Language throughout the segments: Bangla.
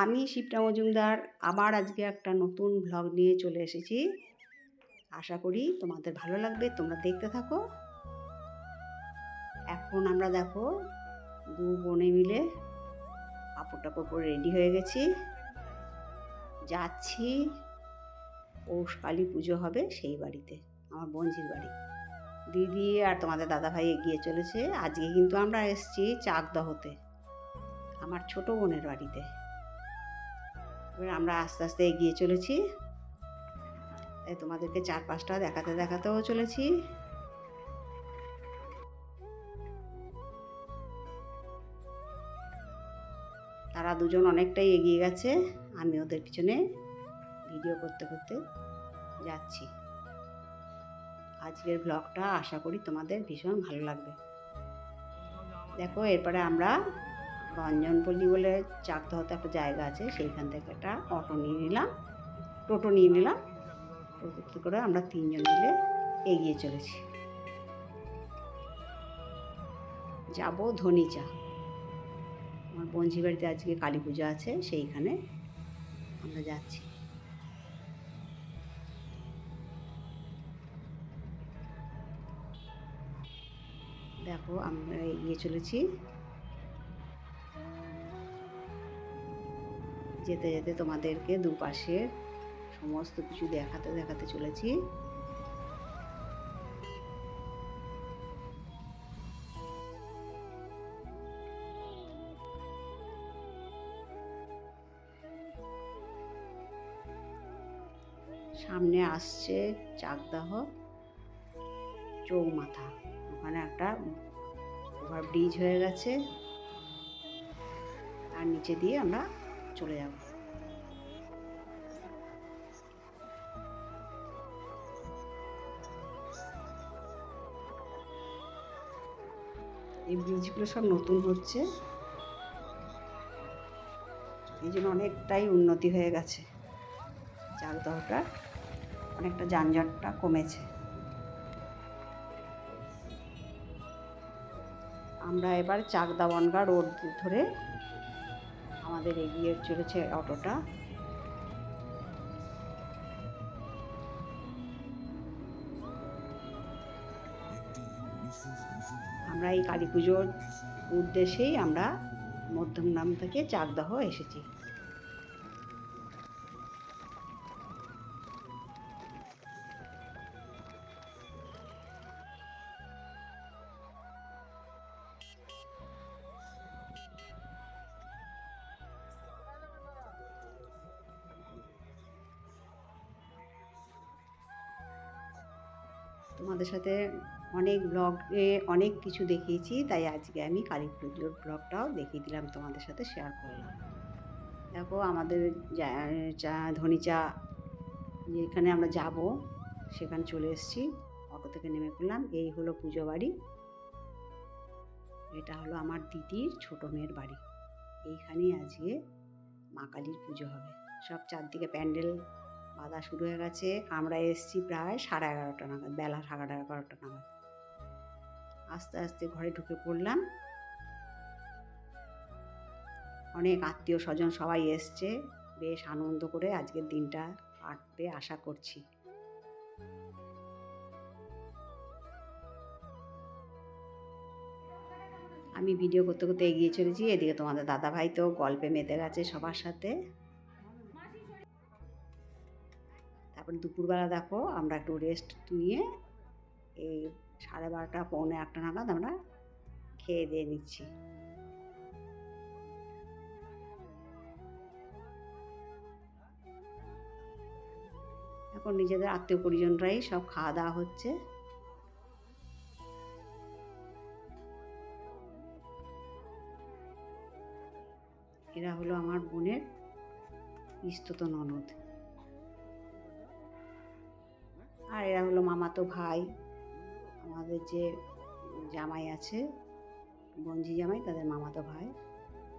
আমি শিবটা মজুমদার আবার আজকে একটা নতুন ভ্লগ নিয়ে চলে এসেছি। আশা করি তোমাদের ভালো লাগবে, তোমরা দেখতে থাকো। এখন আমরা দেখো, দু বোনে মিলে কাপড় টাপড় পরে রেডি হয়ে গেছি। যাচ্ছি, পৌষ কালী পুজো হবে সেই বাড়িতে, আমার বোনঝির বাড়ি। দিদি আর তোমাদের দাদাভাই এগিয়ে চলেছে। আজকে কিন্তু আমরা এসেছি চাকদহতে, আমার ছোট বোনের বাড়িতে। আমরা আস্তে আস্তে এগিয়ে চলেছি। তাই তোমাদেরকে চারপাশটা দেখাতে দেখাতেও চলেছি। তারা দুজন অনেকটাই এগিয়ে গেছে, আমি ওদের পিছনে ভিডিও করতে করতে যাচ্ছি। আজকের ব্লগটা আশা করি তোমাদের ভীষণ ভালো লাগবে। দেখো, এরপরে আমরা রঞ্জনপল্লী বলে চাকদহতে একটা জায়গা আছে, সেইখান থেকে একটা অটো নিয়ে নিলাম, টোটো নিয়ে নিলাম, টোটো করে আমরা তিনজন মিলে এগিয়ে চলেছি। যাব ধনিচা। আমার বঞ্জি বাড়িতে আজকে কালী পুজো আছে, সেইখানে আমরা যাচ্ছি। দেখো আমরা এগিয়ে চলেছি। যেতে যেতে তোমাদেরকে দুপাশে সমস্ত কিছু দেখাতে দেখাতে চলেছি। সামনে আসছে চাকদাহ চৌমাথা। ওখানে একটা ওভার ব্রিজ হয়ে গেছে। তার নিচে দিয়ে আমরা চলে যাব। এই ব্রিজগুলো সব নতুন হচ্ছে। এই জন্য অনেকটাই উন্নতি হয়ে গেছে। চাকদহটা অনেকটা যানজটটা কমেছে। আমরা এবার চাকদা বনগা রোড ধরে আমাদের এগিয়ে চলেছে অটোটা। আমরা এই কালী পুজোর উদ্দেশ্যেই আমরা মধ্যমগ্রাম থেকে চারদহ এসেছি। তোমাদের সাথে অনেক ব্লগে অনেক কিছু দেখিয়েছি, তাই আজকে আমি কালী পুজোর ব্লগটাও দেখিয়ে দিলাম, তোমাদের সাথে শেয়ার করলাম। দেখো আমাদের চা ধনী চা, যেখানে আমরা যাব, সেখানে চলে এসেছি, অটো থেকে নেমে পড়লাম, এই হলো পুজো বাড়ি। এটা হলো আমার দিদির ছোট মেয়ের বাড়ি। এইখানেই আজকে মা কালীর পুজো হবে। সব চারদিকে প্যান্ডেল বাঁধা শুরু হয়ে গেছে। আমরা এসছি প্রায় সাড়ে এগারোটা নাগাদ, বেলা সাড়ে এগারোটা নাগাদ। আস্তে আস্তে ঘরে ঢুকে পড়লাম। অনেক আত্মীয় স্বজন সবাই এসছে। বেশ আনন্দ করে আজকের দিনটা কাটবে আশা করছি। আমি ভিডিও করতে করতে এগিয়ে চলেছি। এদিকে তোমাদের দাদা ভাই তো গল্পে মেতে গেছে সবার সাথে। তারপর দুপুরবেলা দেখো, আমরা একটু রেস্ট নিয়ে এই সাড়ে বারোটা, পৌনে একটা নাগাদ আমরা খেয়ে দিয়ে নিচ্ছি এখন নিজেদের আত্মীয় পরিজনরাই সব খাওয়া দাওয়া হচ্ছে। এরা হলো আমার বোনের ইস্তত ননদ আর এরা হলো মামাতো ভাই। আমাদের যে জামাই আছে বঞ্জি জামাই, তাদের মামাতো ভাই।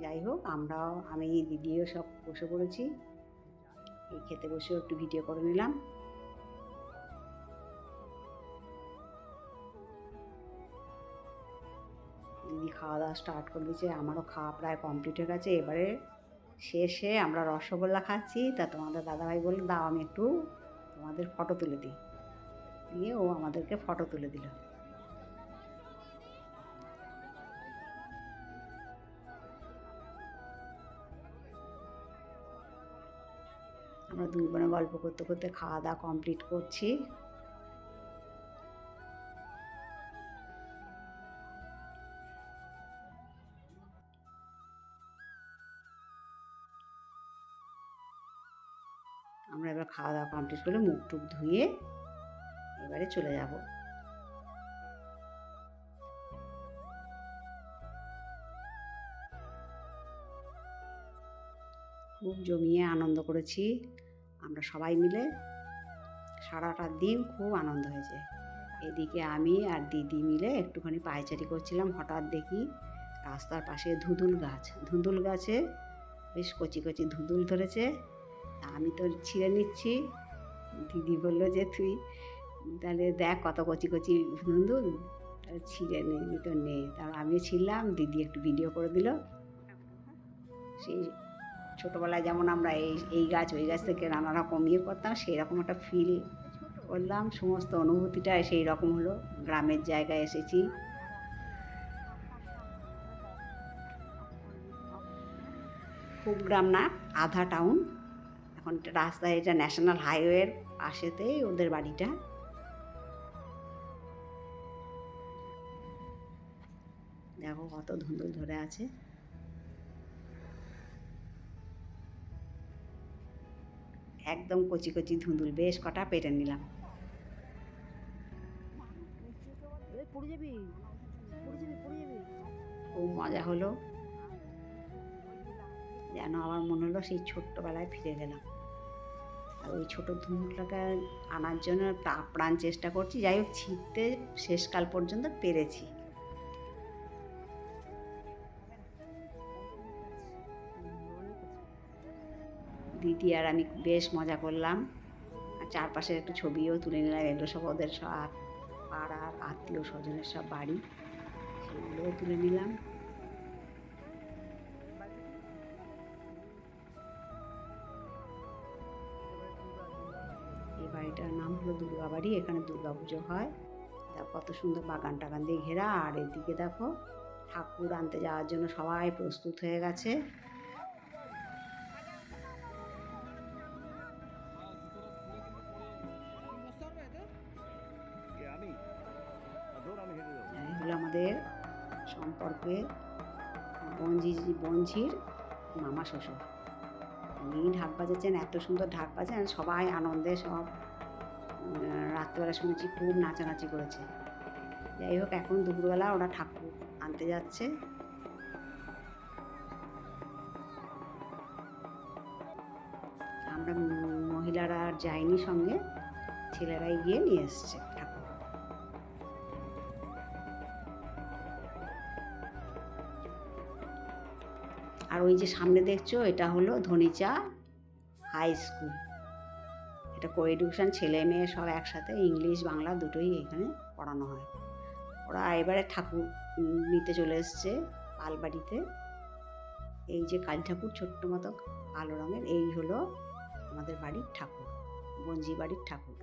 যাই হোক, আমরাও, আমি দিদিও সব বসে পড়েছি। এই খেতে বসেও একটু ভিডিও করে নিলাম। দিদি খাওয়া দাওয়া স্টার্ট করে দিয়েছে, আমারও খাওয়া প্রায় কমপ্লিট হয়ে গেছে। এবারে শেষে আমরা রসগোল্লা খাচ্ছি। তা তোমাদের দাদাভাই বলল, দাও, আমি একটু তোমাদের ফটো তুলে দিই। দিয়ে ও আমাদেরকে ফটো তুলে দিল। আমরা দুই বোনে গল্প করতে করতে খাওয়া দাওয়া কমপ্লিট করছি। আমরা এবার খাওয়া দাওয়া কমপ্লিট করে মুখ টুক ধুয়ে এবারে চলে যাব। খুব জমিয়ে আনন্দ করেছি। আমরা সবাই মিলে সারাটা দিন খুব আনন্দ হয়েছে। এদিকে আমি আর দিদি মিলে একটুখানি পায়চারি করছিলাম, হঠাৎ দেখি রাস্তার পাশে ধুঁদুল গাছ। ধুঁদুল গাছে বেশ কচি কচি ধুঁদুল ধরেছে। আমি তো ছিঁড়ে নিচ্ছি। দিদি বলল যে, তুই তাহলে দেখ কত কচি কচি ধুঁদুল তাহলে ছিঁড়ে নিবি তো নেই তারপর আমিও ছিলাম দিদি একটু ভিডিও করে দিল। সেই ছোটোবেলায় যেমন আমরা এই এই গাছ, ওই গাছ থেকে নানা রকম ইয়ে করতাম সেই রকম একটা ফিল করলাম। সমস্ত অনুভূতিটা সেই রকম হলো। গ্রামের জায়গায় এসেছি। খুব গ্রাম না, আধা টাউন এখন রাস্তায় এটা ন্যাশনাল হাইওয়ের পাশেতেই ওদের বাড়িটা। দেখো কত ধুন্দুল ধরে আছে। একদম কচি কচি ধুন্দুল বেশ কটা পেটে নিলাম। খুব মজা হলো। যেন আমার মনে হলো সেই ছোট্টবেলায় ফিরে গেলাম। আর ওই ছোটো ধুমটাকে আনার জন্য প্রা- প্রাণ চেষ্টা করছি। যাই হোক ছিটতে শেষকাল পর্যন্ত পেরেছি। দিদি আর আমি বেশ মজা করলাম। আর চারপাশে একটু ছবিও তুলে নিলাম, এগুলো সব ওদের সব পাড়ার আত্মীয় স্বজনের সব বাড়ি, সেগুলোও তুলে নিলাম। এই বাড়িটার নাম হলো দুর্গা বাড়ি, এখানে দুর্গা পুজো হয়। কত সুন্দর বাগান টাগান দিয়ে ঘেরা, আর এদিকে দেখো ঠাকুর আনতে যাওয়ার জন্য সবাই প্রস্তুত হয়ে গেছে। আমাদের সম্পর্কে বঞ্জি বঞ্জির মামা শ্বশুর। উনি ঢাক বাজাচ্ছেন, এত সুন্দর ঢাক বাজান, সবাই আনন্দে সব রাত্রেবেলা শুনেছি খুব নাচানাচি করেছে। যাই হোক, এখন দুপুরবেলা ওরা ঠাকুর আনতে যাচ্ছে। আমরা মহিলারা আর যাইনি সঙ্গে ছেলেরাই গিয়ে নিয়ে এসছে। আর ওই যে সামনে দেখছ, এটা হলো ধনিচা হাই স্কুল এটা কো এডুকেশন ছেলে মেয়ে সব একসাথে ইংলিশ, বাংলা দুটোই এখানে পড়ানো হয়। ওরা এবারে ঠাকুর নিতে চলে এসছে পালবাড়িতে। এই যে কালী ঠাকুর, ছোট্ট মতো কালো রঙের, এই হলো আমাদের বাড়ির ঠাকুর বঞ্জি বাড়ির ঠাকুর।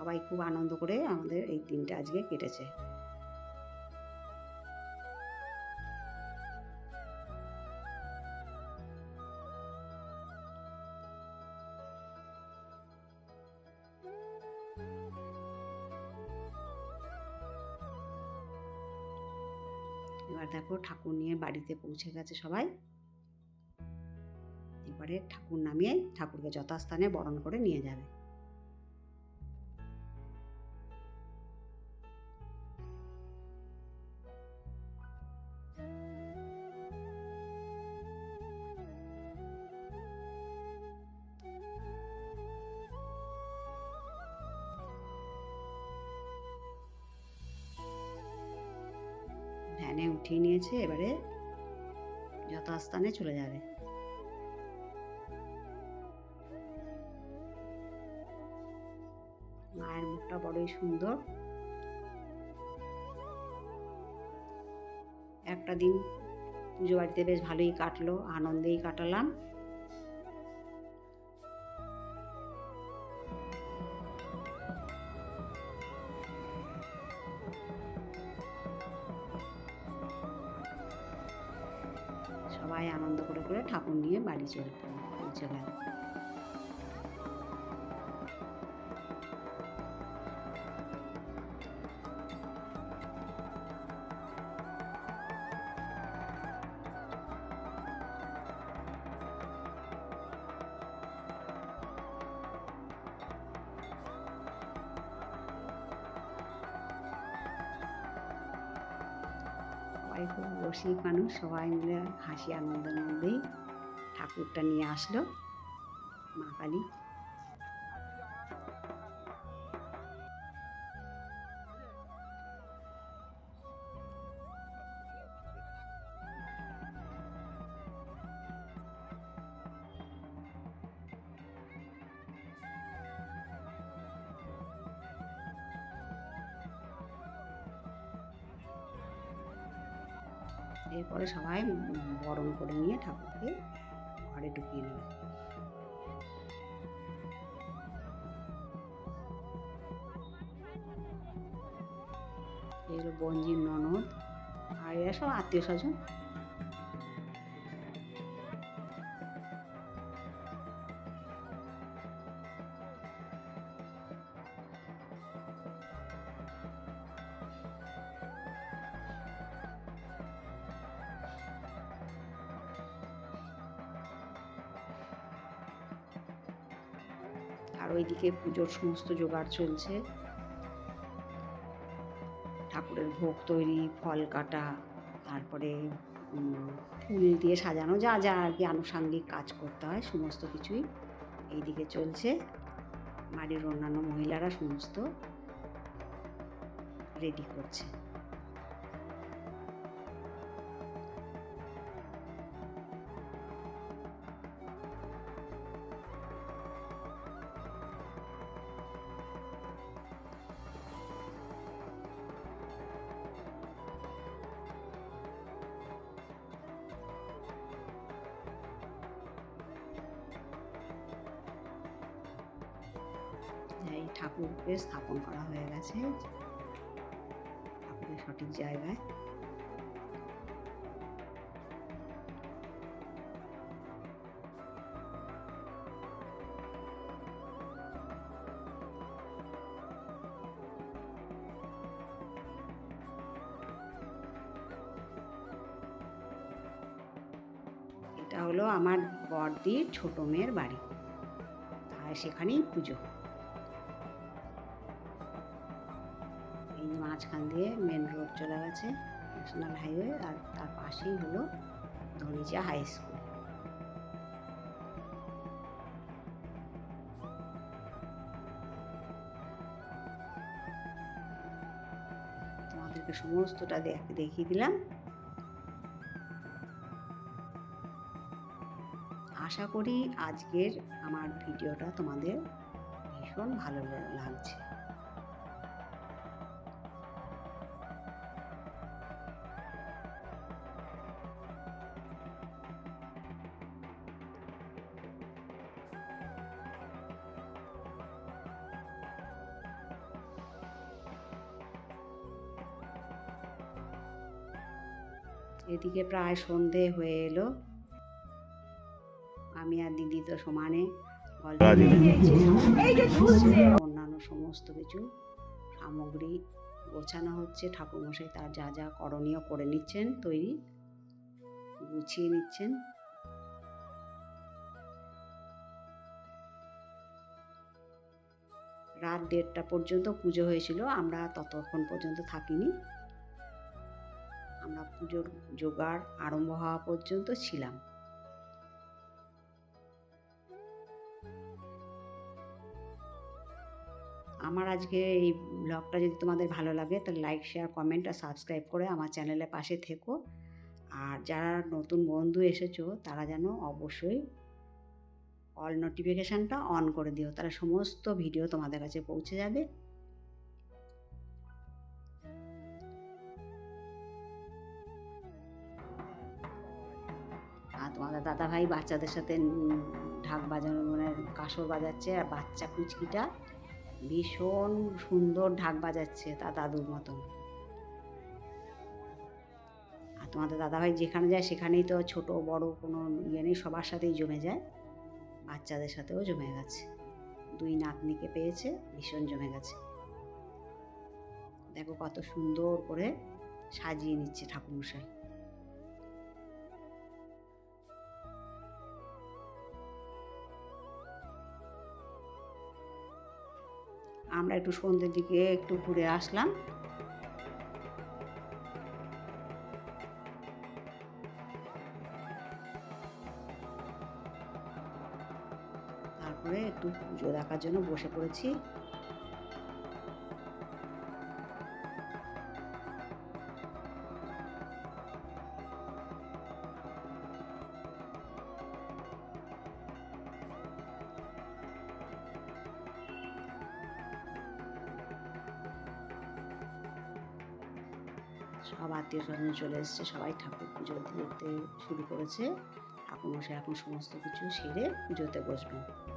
সবাই খুব আনন্দ করে আমাদের এই দিনটা আজকে কেটেছে। এবার দেখো ঠাকুর নিয়ে বাড়িতে পৌঁছে গেছে সবাই। এবারে ঠাকুর নামিয়ে ঠাকুরকে যথাস্থানে বরণ করে নিয়ে যাবে। উঠিয়ে নিয়েছে, এবারে যথাস্থানে চলে যাবে। মায়ের মুখটা বড়ই সুন্দর। একটা দিন পুজো বাড়িতে বেশ ভালোই কাটলো, আনন্দেই কাটালাম। ঠাকুর নিয়ে বাড়ি চলে পৌঁছে সবাই খুব রসিক মানুষ সবাই মিলে হাসি আনন্দের মধ্যেই ঠাকুরটা নিয়ে আসলো। মা কালী। সবাই বরণ করে নিয়ে ঠাকুরকে ঘরে ঢুকিয়ে এই হলো বঞ্জির ননদ, আর এরা সব আত্মীয় স্বজন। ওইদিকে পুজোর সমস্ত জোগাড় চলছে। ঠাকুরের ভোগ তৈরি, ফল কাটা, তারপরে ফুল দিয়ে সাজানো, যা যা আর কি আনুষাঙ্গিক কাজ করতে হয়, সমস্ত কিছুই এইদিকে চলছে। বাড়ির অন্যান্য মহিলারা সমস্ত রেডি করছে। ঠাকুরকে স্থাপন করা হয়ে গেছে ঠাকুরের সঠিক জায়গায়। এটা হলো আমার বড়দির ছোট মেয়ের বাড়ি। আর সেখানেই পুজো। মাঝখান দিয়ে মেন রোড চলে গেছে ন্যাশনাল হাইওয়ে আর তার পাশেই হলো ধনিচা হাই স্কুল তোমাদেরকে সমস্তটা দেখ- দেখিয়ে দিলাম। আশা করি আজকের আমার ভিডিওটা তোমাদের ভীষণ ভালো লাগছে। এদিকে প্রায় সন্ধে হয়ে এলো। আমি আর দিদি তো সমানে গল্প। অন্যান্য সমস্ত কিছু সামগ্রী গোছানো হচ্ছে। ঠাকুরমশাই তার যা যা করণীয় করে নিচ্ছেন তৈরি গুছিয়ে নিচ্ছেন। রাত দেড়টা পর্যন্ত পুজো হয়েছিল। আমরা ততক্ষণ পর্যন্ত থাকিনি। পুজোর জোগাড় আরম্ভ হওয়া পর্যন্ত ছিলাম। আমার আজকে এই ব্লগটা যদি তোমাদের ভালো লাগে, তাহলে লাইক শেয়ার কমেন্ট আর সাবস্ক্রাইব করে আমার চ্যানেলের পাশে থেকো। আর যারা নতুন বন্ধু এসেছ, তারা যেন অবশ্যই অল নোটিফিকেশানটা অন করে দিও। তাহলে সমস্ত ভিডিও তোমাদের কাছে পৌঁছে যাবে। তোমাদের দাদাভাই বাচ্চাদের সাথে ঢাক বাজানো মানে কাসর বাজাচ্ছে আর বাচ্চা কুচকিটা ভীষণ সুন্দর ঢাক বাজাচ্ছে তার দাদুর মতন। আর তোমাদের দাদাভাই যেখানে যায় সেখানেই তো ছোট, বড় কোনো ইয়ে নেই, সবার সাথেই জমে যায়। বাচ্চাদের সাথেও জমে গেছে। দুই নাতনিকে পেয়েছে, ভীষণ জমে গেছে। দেখো কত সুন্দর করে সাজিয়ে নিচ্ছে ঠাকুরমশাই। আমরা একটু সন্ধ্যের দিকে একটু ঘুরে আসলাম। তারপরে একটু পুজো দেখার জন্য বসে পড়েছি। সব আত্মীয় স্বজন চলে এসছে, সবাই ঠাকুর পুজো দিতে শুরু করেছে। ঠাকুর ঠাকুরমশাই এখন সমস্ত কিছু সেরে পুজোতে বসবেন।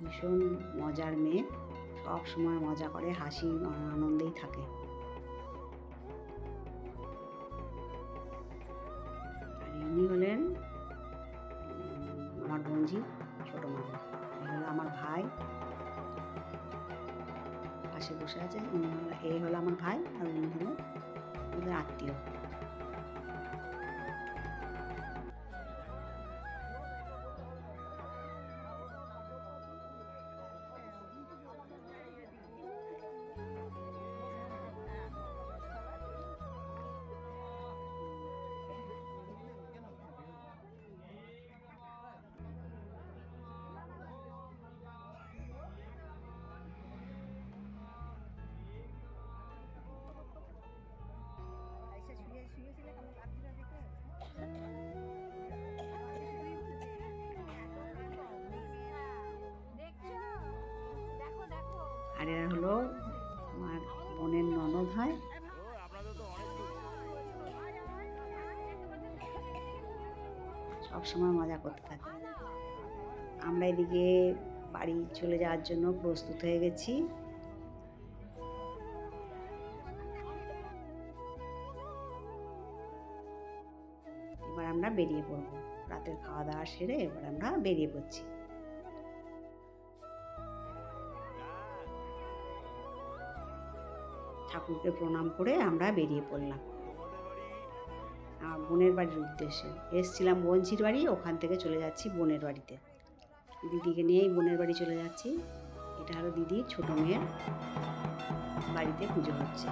ভীষণ মজার মেয়ে। সব সময় মজা করে, হাসি, আনন্দেই থাকে। আর ইনি হলেন আমার বোনজি, ছোট মামা হলো আমার ভাই। পাশে বসে আছে, উনি হলো, এই হলো আমার ভাই, আর উনি হলো আত্মীয়। আর এরা হলো আমার বোনের ননদ হয়। সব সময় মজা করতে থাকে। আমরা এদিকে বাড়ি চলে যাওয়ার জন্য প্রস্তুত হয়ে গেছি। এবার আমরা বেরিয়ে পড়ব। রাতের খাওয়া দাওয়া সেরে এবার আমরা বেরিয়ে পড়ছি। ঠাকুরকে প্রণাম করে আমরা বেরিয়ে পড়লাম। আমার বোনের বাড়ির উদ্দেশ্যে। এসছিলাম বঞ্চির বাড়ি ওখান থেকে চলে যাচ্ছি বোনের বাড়িতে। দিদিকে নিয়েই বোনের বাড়ি চলে যাচ্ছি। এটা হলো দিদির ছোটো মেয়ের বাড়িতে পুজো হচ্ছে।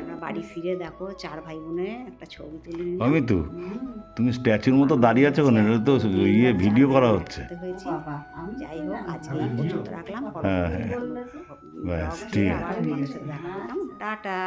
আমরা বাড়ি ফিরে দেখো চার ভাই বোনে একটা ছবি তুলে। অমিতু? হুম। তুমি স্ট্যাচুর মতো দাঁড়িয়ে আছো কেন? এটা তো ইয়ে ভিডিও করা হচ্ছে। হ্যাঁ, হ্যাঁ। ব্যাস, ঠিক আছে। টাটা।